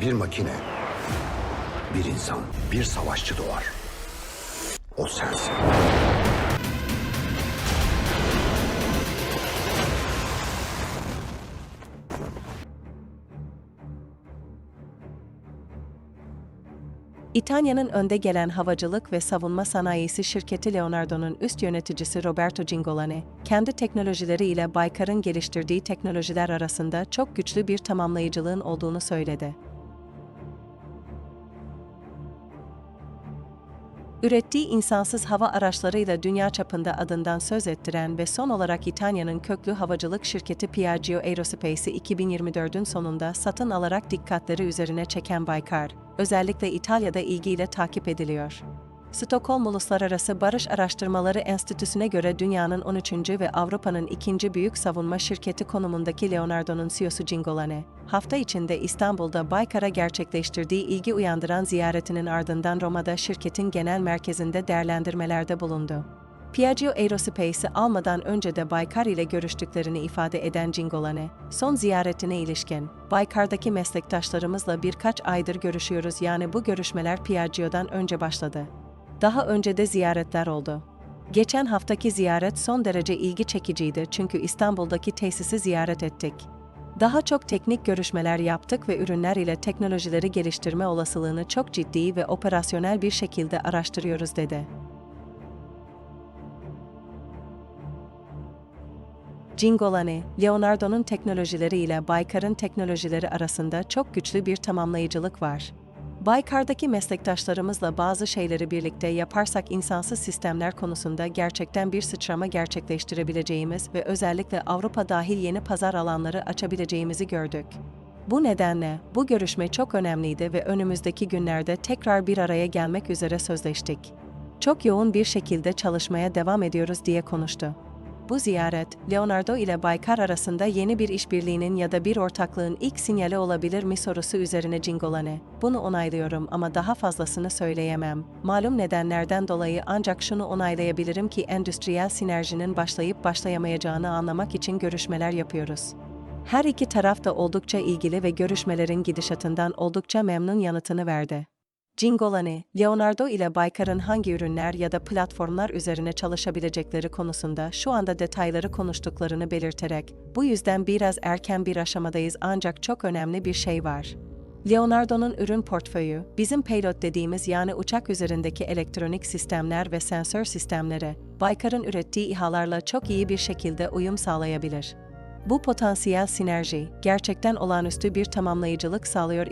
Bir makine, bir insan, bir savaşçı doğar. O sensin. İtalya'nın önde gelen havacılık ve savunma sanayisi şirketi Leonardo'nun üst yöneticisi Roberto Cingolani, kendi teknolojileri ile Baykar'ın geliştirdiği teknolojiler arasında çok güçlü bir tamamlayıcılığın olduğunu söyledi. Ürettiği insansız hava araçlarıyla dünya çapında adından söz ettiren ve son olarak İtalya'nın köklü havacılık şirketi Piaggio Aerospace'i 2024'ün sonunda satın alarak dikkatleri üzerine çeken Baykar, özellikle İtalya'da ilgiyle takip ediliyor. Stockholm Uluslararası Barış Araştırmaları Enstitüsü'ne göre dünyanın 13. ve Avrupa'nın ikinci büyük savunma şirketi konumundaki Leonardo'nun CEO'su Cingolani, hafta içinde İstanbul'da Baykar'a gerçekleştirdiği ilgi uyandıran ziyaretinin ardından Roma'da şirketin genel merkezinde değerlendirmelerde bulundu. Piaggio Aerospace'i almadan önce de Baykar ile görüştüklerini ifade eden Cingolani, son ziyaretine ilişkin, Baykar'daki meslektaşlarımızla birkaç aydır görüşüyoruz yani bu görüşmeler Piaggio'dan önce başladı. Daha önce de ziyaretler oldu. Geçen haftaki ziyaret son derece ilgi çekiciydi çünkü İstanbul'daki tesisi ziyaret ettik. Daha çok teknik görüşmeler yaptık ve ürünler ile teknolojileri geliştirme olasılığını çok ciddi ve operasyonel bir şekilde araştırıyoruz dedi. Cingolani, Leonardo'nun teknolojileri ile Baykar'ın teknolojileri arasında çok güçlü bir tamamlayıcılık var. Baykar'daki meslektaşlarımızla bazı şeyleri birlikte yaparsak insansız sistemler konusunda gerçekten bir sıçrama gerçekleştirebileceğimiz ve özellikle Avrupa dahil yeni pazar alanları açabileceğimizi gördük. Bu nedenle bu görüşme çok önemliydi ve önümüzdeki günlerde tekrar bir araya gelmek üzere sözleştik. Çok yoğun bir şekilde çalışmaya devam ediyoruz diye konuştu. Bu ziyaret, Leonardo ile Baykar arasında yeni bir işbirliğinin ya da bir ortaklığın ilk sinyali olabilir mi sorusu üzerine Cingolani. Bunu onaylıyorum ama daha fazlasını söyleyemem. Malum nedenlerden dolayı ancak şunu onaylayabilirim ki endüstriyel sinerjinin başlayıp başlayamayacağını anlamak için görüşmeler yapıyoruz. Her iki taraf da oldukça ilgili ve görüşmelerin gidişatından oldukça memnun yanıtını verdi. Cingolani, Leonardo ile Baykar'ın hangi ürünler ya da platformlar üzerine çalışabilecekleri konusunda şu anda detayları konuştuklarını belirterek, bu yüzden biraz erken bir aşamadayız ancak çok önemli bir şey var. Leonardo'nun ürün portföyü, bizim payload dediğimiz yani uçak üzerindeki elektronik sistemler ve sensör sistemlere, Baykar'ın ürettiği İHA'larla çok iyi bir şekilde uyum sağlayabilir. Bu potansiyel sinerji, gerçekten olağanüstü bir tamamlayıcılık sağlıyor